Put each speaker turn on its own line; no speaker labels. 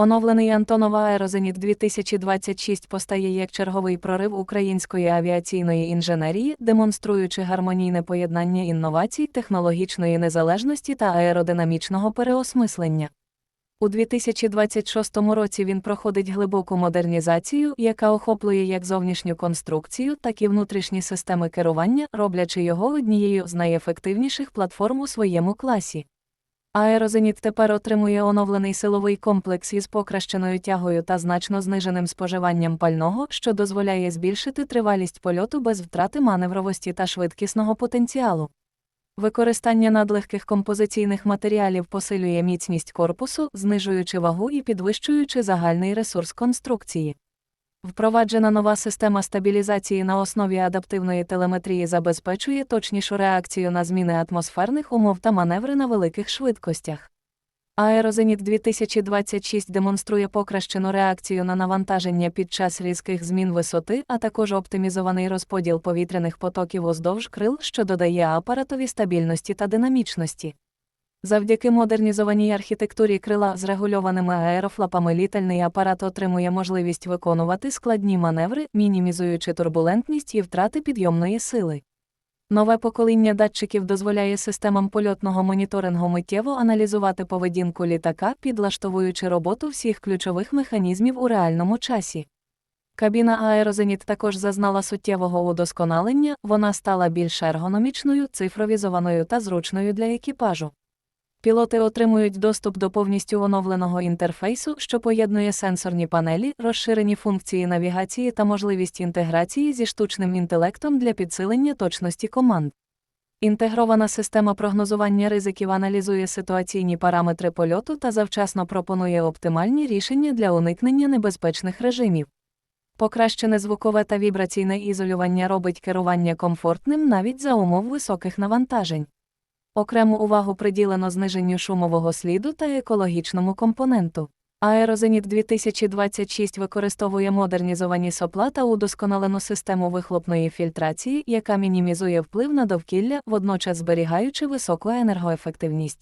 Оновлений Антонов Аерозеніт 2026 постає як черговий прорив української авіаційної інженерії, демонструючи гармонійне поєднання інновацій, технологічної незалежності та аеродинамічного переосмислення. У 2026 році він проходить глибоку модернізацію, яка охоплює як зовнішню конструкцію, так і внутрішні системи керування, роблячи його однією з найефективніших платформ у своєму класі. Аерозеніт тепер отримує оновлений силовий комплекс із покращеною тягою та значно зниженим споживанням пального, що дозволяє збільшити тривалість польоту без втрати маневровості та швидкісного потенціалу. Використання надлегких композиційних матеріалів посилює міцність корпусу, знижуючи вагу і підвищуючи загальний ресурс конструкції. Впроваджена нова система стабілізації на основі адаптивної телеметрії забезпечує точнішу реакцію на зміни атмосферних умов та маневри на великих швидкостях. Аерозеніт 2026 демонструє покращену реакцію на навантаження під час різких змін висоти, а також оптимізований розподіл повітряних потоків уздовж крил, що додає апаратові стабільності та динамічності. Завдяки модернізованій архітектурі крила з регульованими аерофлапами літальний апарат отримує можливість виконувати складні маневри, мінімізуючи турбулентність і втрати підйомної сили. Нове покоління датчиків дозволяє системам польотного моніторингу миттєво аналізувати поведінку літака, підлаштовуючи роботу всіх ключових механізмів у реальному часі. Кабіна Аерозеніт також зазнала суттєвого удосконалення, вона стала більш ергономічною, цифровізованою та зручною для екіпажу. Пілоти отримують доступ до повністю оновленого інтерфейсу, що поєднує сенсорні панелі, розширені функції навігації та можливість інтеграції зі штучним інтелектом для підсилення точності команд. Інтегрована система прогнозування ризиків аналізує ситуаційні параметри польоту та завчасно пропонує оптимальні рішення для уникнення небезпечних режимів. Покращене звукове та вібраційне ізолювання робить керування комфортним навіть за умов високих навантажень. Окрему увагу приділено зниженню шумового сліду та екологічному компоненту. Аерозеніт 2026 використовує модернізовані сопла та удосконалену систему вихлопної фільтрації, яка мінімізує вплив на довкілля, водночас зберігаючи високу енергоефективність.